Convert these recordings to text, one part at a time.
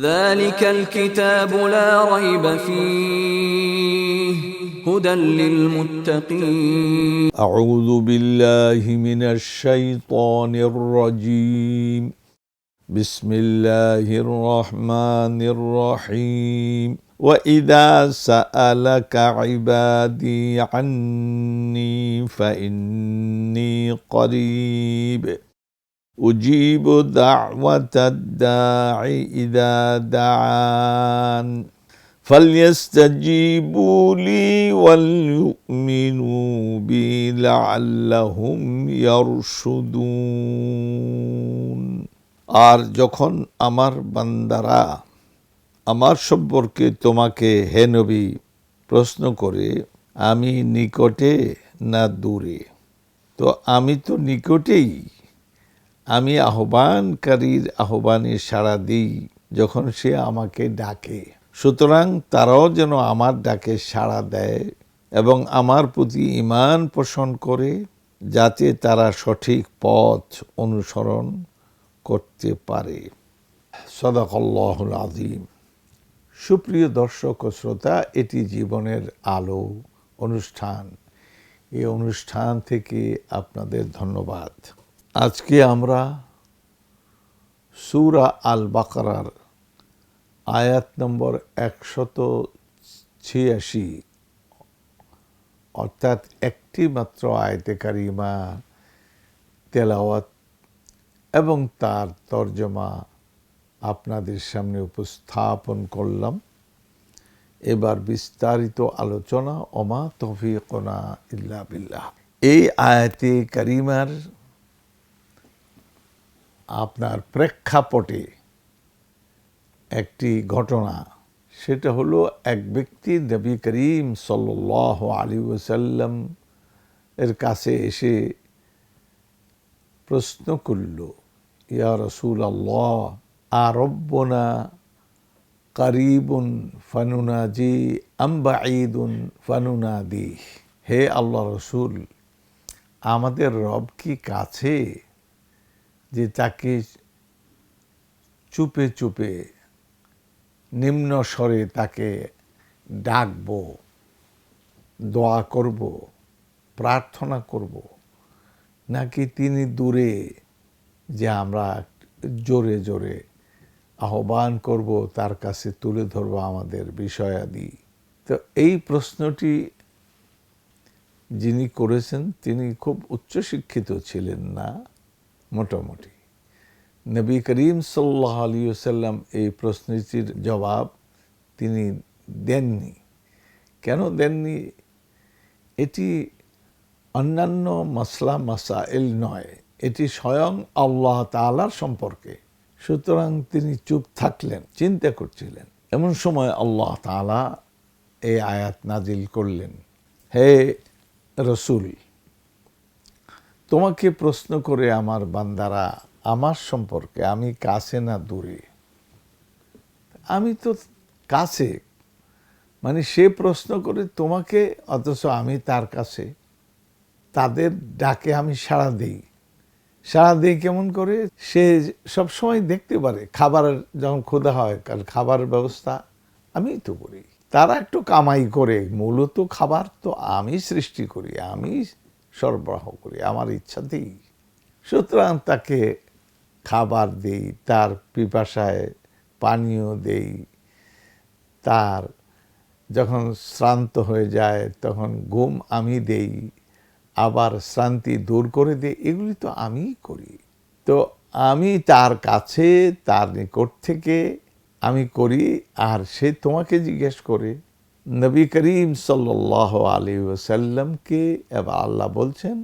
ذلك الكتاب لا ريب فيه هدى للمتقين. أعوذ بالله من الشيطان الرجيم. بسم الله الرحمن الرحيم. وإذا سألك عبادي عني فإني قريب. أجيب دعوة الداع إذا دعان فليستجيبوا لي وليؤمنوا بي لعلهم يرشدون আর যখন আমার বান্দারা আমার সম্পর্কে তোমাকে হে নবী প্রশ্ন করে আমি নিকটে না দূরে তো আমি তো নিকটেই আমি আহ্বানকারীর আহ্বানে সাড়া দিই যখন সে আমাকে ডাকে। সুতরাং তারাও যেন আমার ডাকে সাড়া দেয় এবং আমার প্রতি ইমান পোষণ করে যাতে তারা সঠিক পথ অনুসরণ করতে পারে। সদাকল্লাহুল আজিম সুপ্রিয় দর্শক ও শ্রোতা, এটি জীবনের আলো অনুষ্ঠান। এই অনুষ্ঠান থেকে আপনাদের ধন্যবাদ। আজকে আমরা সুরা আল বাকারার আয়াত নম্বর একশত ছিয়াশি, অর্থাৎ একটি মাত্র আয়তে কারিমা, তেলাওয়াত এবং তার তর্জমা আপনাদের সামনে উপস্থাপন করলাম। এবার বিস্তারিত আলোচনা অমা তফিকনা ইল্লা বিল্লাহ। এই আয়াতে কারিমার আপনার প্রেক্ষাপটে একটি ঘটনা। সেটা হলো এক ব্যক্তি নবী করিম সাল্লাহ আলী ওসাল্লাম এর কাছে এসে প্রশ্ন করল, ইয়া রসুল আল্লাহ আরব্বনা করিবুন ফানুনাজি আম্বা ঈদুন ফানুনাদি হে আল্লাহ রসুল, আমাদের রব কি কাছে যে তাকে চুপে চুপে নিম্ন স্বরে তাকে ডাকব, দোয়া করব, প্রার্থনা করব, নাকি তিনি দূরে যে আমরা জোরে জোরে আহ্বান করব, তার কাছে তুলে ধরবো আমাদের বিষয়াদি? তো এই প্রশ্নটি যিনি করেছেন, তিনি খুব উচ্চশিক্ষিত ছিলেন না। মোটামুটি। নবী করিম সাল্লাহ আলী সাল্লাম এই প্রশ্নটির জবাব তিনি দেননি। কেন দেননি? এটি অন্যান্য মাসলা, মাসাইল নয়। এটি স্বয়ং আল্লাহ তালার সম্পর্কে। সুতরাং তিনি চুপ থাকলেন, চিন্তা করছিলেন। এমন সময় আল্লাহ তালা এই আয়াত নাজিল করলেন। হে রসুল! তোমাকে প্রশ্ন করে আমার বান্দারা, আমার সম্পর্কে আমি কাছে না দূরে? আমি তো কাছে। মানে সে প্রশ্ন করে তোমাকে, অথচ আমি তার কাছে। তাদের ডাকে আমি সাড়া দিই। সাড়া দিই কেমন করে? সে সব সময় দেখতে পারে, খাবারের যখন ক্ষুধা হয় কারণ খাবারের ব্যবস্থা আমি তো করি। তারা একটু কামাই করে, মূলত খাবার তো আমি সৃষ্টি করি, আমি সরবরাহ করি, আমার ইচ্ছাতেই সুতরাং তাকে খাবার দেই, তার পিপাসায় পানীয় দেই। তার যখন শ্রান্ত হয়ে যায়, তখন ঘুম আমি দেই, আবার শ্রান্তি দূর করে দিই, এগুলি তো আমিই করি। তো আমি তার কাছে, তার নিকট থেকে আমি করি, আর সে তোমাকে জিজ্ঞেস করে নবী করিম সাল্লাহ আলী ওসাল্লামকে এবার আল্লাহ বলছেন,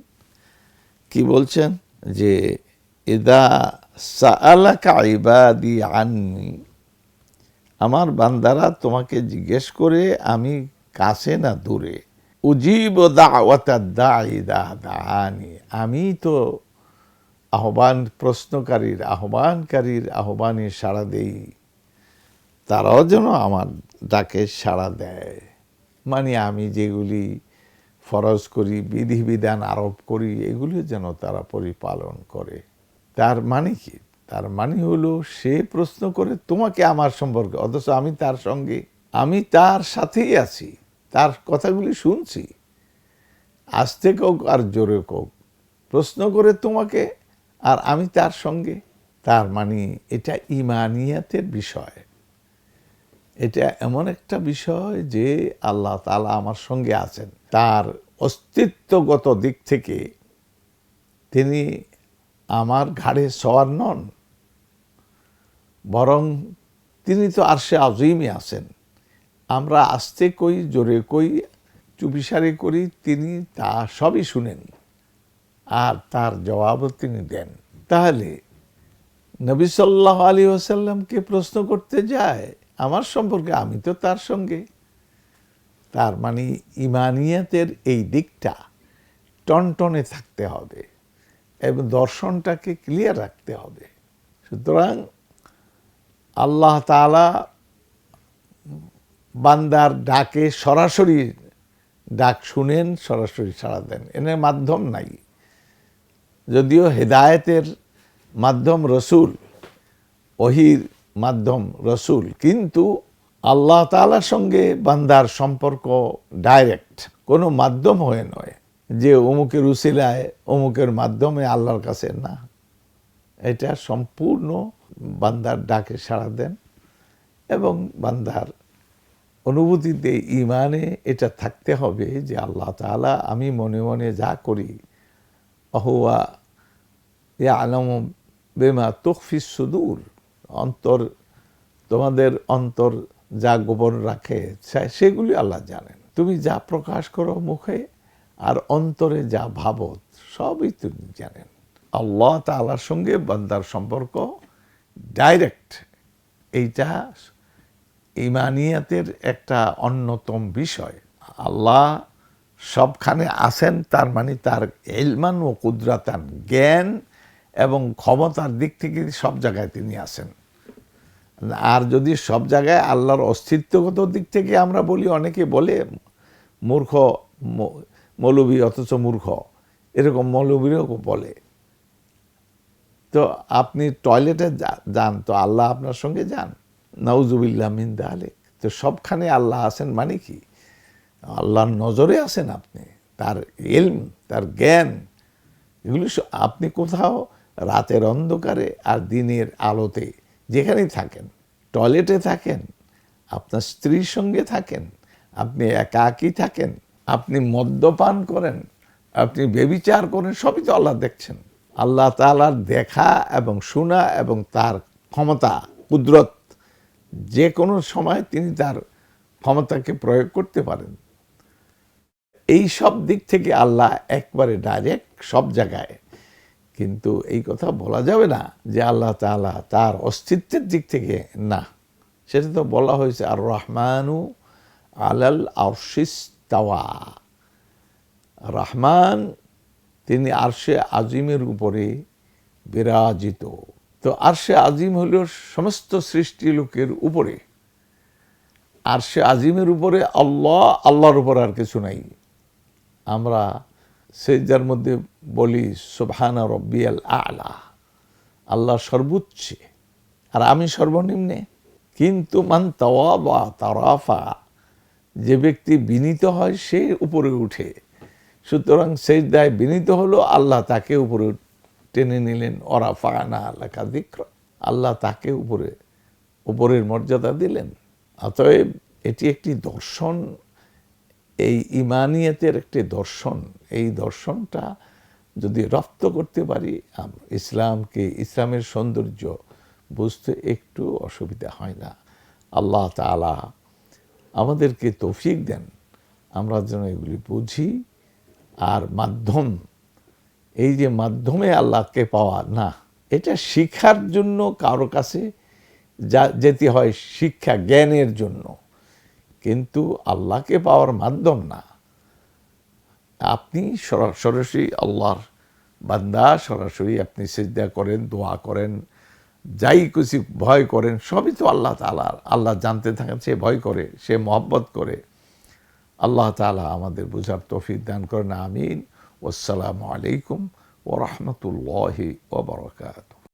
কি বলছেন? যে এদা সালাকা ইবাদি আননি আমার বান্দারা তোমাকে জিজ্ঞেস করে, আমি কাছে না দূরে? উজিব আমি তো আহ্বান, প্রশ্নকারীর আহ্বানকারীর আহ্বানে সাড়া দেই, তারাও যেন আমার ডাকে সাড়া দেয়। মানে আমি যেগুলি ফরজ করি, বিধিবিধান আরোপ করি, এগুলি যেন তারা পরিপালন করে। তার মানে কি? তার মানে হলো সে প্রশ্ন করে, তোমাকে আমার সম্পর্কে? অথচ আমি তার সঙ্গে, আমি তার সাথেই আছি, তার কথাগুলি শুনছি। আস্তে কোক আর জোরে কোক প্রশ্ন করে তোমাকে আর আমি তার সঙ্গে। তার মানে এটা ইমানিয়াতের বিষয়। এটা এমন একটা বিষয় যে আল্লাহ তালা আমার সঙ্গে আছেন। তার অস্তিত্বগত দিক থেকে তিনি আমার ঘাড়ে সওয়ার নন। বরং তিনি তো আর সে আজিমই আছেন। আমরা আস্তে কই, জোরে কই, চুপিসারে করি, তিনি তা সবই শুনেন আর তার জবাবও তিনি দেন। তাহলে নবী সাল্লাহ আলী ওসাল্লামকে প্রশ্ন করতে যায় আমার সম্পর্কে, আমি তো তার সঙ্গে। তার মানে ইমানিয়াতের এই দিকটা টনটনে থাকতে হবে এবং দর্শনটাকে ক্লিয়ার রাখতে হবে। সুতরাং আল্লাহ তালা বান্দার ডাকে সরাসরি ডাক শুনেন, সরাসরি সাড়া দেন। এনে মাধ্যম নাই। যদিও হেদায়েতের মাধ্যম রসুল, ওহির মাধ্যম, রসুল। কিন্তু আল্লাহ তালার সঙ্গে বান্দার সম্পর্ক ডাইরেক্ট কোনো মাধ্যম হয়ে নয় যে অমুকের উসিলায়, অমুকের মাধ্যমে আল্লাহর কাছে না। এটা সম্পূর্ণ বান্দার ডাকে সাড়া দেন এবং বান্দার অনুভূতিতে ইমানে এটা থাকতে হবে যে আল্লাহ তাআলা আমি মনে মনে যা করি, অহুয়া ইয়া আলম বেমা তকফিস সুদূর। অন্তর, তোমাদের অন্তর যা গোপন রাখে সেগুলি আল্লাহ জানেন। তুমি যা প্রকাশ করো মুখে আর অন্তরে যা ভাবো, সবই তুমি জানেন। আল্লাহ তাআলার সঙ্গে বান্দার সম্পর্ক ডাইরেক্ট। এইটা ইমানিয়াতের একটা অন্যতম বিষয়। আল্লাহ সবখানে আছেন, তার মানে তার এলমান ও কুদরাতান জ্ঞান এবং ক্ষমতার দিক থেকে সব জায়গায় তিনি আছেন। আর যদি সব জায়গায় আল্লাহর অস্তিত্বগত দিক থেকে আমরা বলি, অনেকে বলে মূর্খ মৌলবী অথচ মূর্খ। এরকম মৌলবীরও বলে। তো আপনি টয়লেটে যান, তো আল্লাহ আপনার সঙ্গে যান। নাউজুবিল্লাহ মিন আলেক তো সবখানে আল্লাহ আছেন মানে কি? আল্লাহর নজরে আছেন আপনি। তার এলম তার জ্ঞান, এগুলি আপনি কোথাও রাতের অন্ধকারে আর দিনের আলোতে যেখানেই থাকেন টয়লেটে থাকেন, আপনার স্ত্রীর সঙ্গে থাকেন, আপনি একাকী থাকেন, আপনি মদ্যপান করেন, আপনি বেবিচার করেন, সবই তো আল্লাহ দেখছেন। আল্লাহ তালার দেখা এবং শোনা এবং তার ক্ষমতা, কুদরত যে কোনো সময় তিনি তার ক্ষমতাকে প্রয়োগ করতে পারেন। এই সব দিক থেকে আল্লাহ একবারে ডাইরেক্ট সব জায়গায় কিন্তু এই কথা বলা যাবে না যে আল্লাহ তাআলা তার অস্তিত্বের দিক থেকে না। সেটা তো বলা হয়েছে আর রহমানু আলাল আরশিস তাওয়া। রহমান তিনি আরশে আজিমের উপরে বিরাজিত। তো আরশে আজিম হল সমস্ত সৃষ্টি লোকের উপরে। আরশে আজিমের উপরে আল্লাহ, আল্লাহর উপর আর কিছু নাই। আমরা সেজার মধ্যে বলি, সুবহানা রব্বিয়াল আলা। আল্লাহ সর্বোচ্চে। আর আমি সর্বনিম্নে। কিন্তু মান তাওয়া বা তারাফা, যে ব্যক্তি বিনীত হয় সে উপরে উঠে। সুতরাং সেই দায় বিনীত হলো আল্লাহ তাকে উপরে টেনে নিলেন ওরা ফানা লেখা দিক্র আল্লাহ তাকে উপরে, উপরের মর্যাদা দিলেন। অতএব এটি একটি দর্শন এই ইমানিয়াতের একটি দর্শন, এই দর্শনটা যদি রপ্ত করতে পারি ইসলামকে, ইসলামের সৌন্দর্য বুঝতে একটু অসুবিধা হয় না। আল্লাহ তাআলা আমাদেরকে তৌফিক দেন, আমরা যেন এগুলি বুঝি। আর মাধ্যম, এই যে মাধ্যমে আল্লাহকে পাওয়া, না, এটা শিক্ষার জন্য কারও কাছে যা যেতে হয় শিক্ষা জ্ঞানের জন্য। কিন্তু আল্লাহকে পাওয়ার মাধ্যম না। আপনি সরা- সরাসরি আল্লাহর বান্দা, সরাসরি আপনি সেজদা করেন, দোয়া করেন, যাই কিছু ভয় করেন, সবই তো আল্লাহ তালার আল্লাহ জানতে থাকেন, সে ভয় করে, সে মহব্বত করে। আল্লাহ তালা আমাদের বুঝার তৌফিক দান করেন, আমিন। আসসালামু আলাইকুম ও রহমতুল্লাহি ওবরকাত